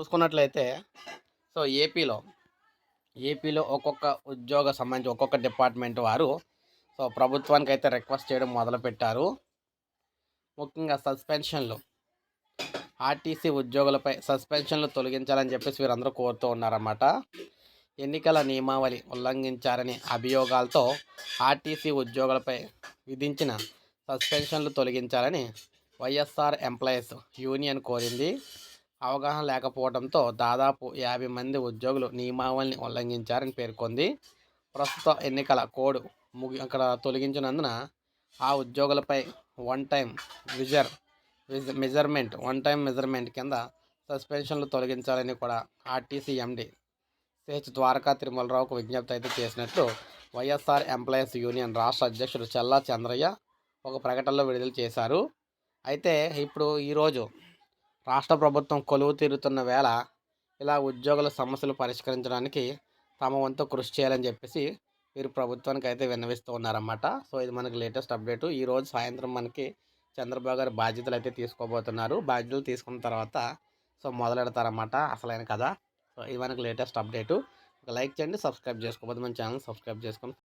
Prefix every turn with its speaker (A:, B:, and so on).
A: చూసుకున్నట్లయితే సో ఏపీలో ఏపీలో ఒక్కొక్క ఉద్యోగ సంబంధించి ఒక్కొక్క డిపార్ట్మెంట్ వారు సో ప్రభుత్వానికి అయితే రిక్వెస్ట్ చేయడం మొదలుపెట్టారు. ముఖ్యంగా సస్పెన్షన్లు. ఆర్టీసీ ఉద్యోగులపై సస్పెన్షన్లు తొలగించాలని చెప్పేసి వీరందరూ కోరుతూ ఉన్నారన్నమాట. ఎన్నికల నియమావళి ఉల్లంఘించారని అభియోగాలతో ఆర్టీసీ ఉద్యోగులపై విధించిన సస్పెన్షన్లు తొలగించాలని వైఎస్ఆర్ ఎంప్లాయీస్ యూనియన్ కోరింది. అవగాహన లేకపోవడంతో దాదాపు యాభై మంది ఉద్యోగులు నియమావళిని ఉల్లంఘించారని పేర్కొంది. ప్రస్తుత ఎన్నికల కోడ్ ముగి అక్కడ తొలగించినందున ఆ ఉద్యోగులపై వన్ టైం విజర్ మెజర్మెంట్ వన్ టైం మెజర్మెంట్ కింద సస్పెన్షన్లు తొలగించాలని కూడా ఆర్టీసీ ఎండి సిహెచ్ ద్వారకా తిరుమలరావుకు విజ్ఞప్తి అయితే చేసినట్లు వైఎస్ఆర్ ఎంప్లాయీస్ యూనియన్ రాష్ట్ర అధ్యక్షుడు చల్లా చంద్రయ్య ఒక ప్రకటనలో విడుదల చేశారు. అయితే ఇప్పుడు ఈరోజు రాష్ట్ర ప్రభుత్వం కొలువు తీరుతున్న వేళ ఇలా ఉద్యోగుల సమస్యలు పరిష్కరించడానికి తమ వంతు కృషి చేయాలని చెప్పేసి వీరు ప్రభుత్వానికి అయితే విన్నవిస్తూ ఉన్నారన్నమాట. సో ఇది మనకి లేటెస్ట్ అప్డేటు. ఈరోజు సాయంత్రం మనకి చంద్రబాబు గారు బాధ్యతలు అయితే తీసుకోబోతున్నారు. బాధ్యతలు తీసుకున్న తర్వాత సో మొదలెడతారన్నమాట అసలైన కథ. సో ఇది మనకి లేటెస్ట్ అప్డేటు. లైక్ చేయండి సబ్స్క్రైబ్ చేసుకోకపోతే మన ఛానల్ సబ్స్క్రైబ్ చేసుకోండి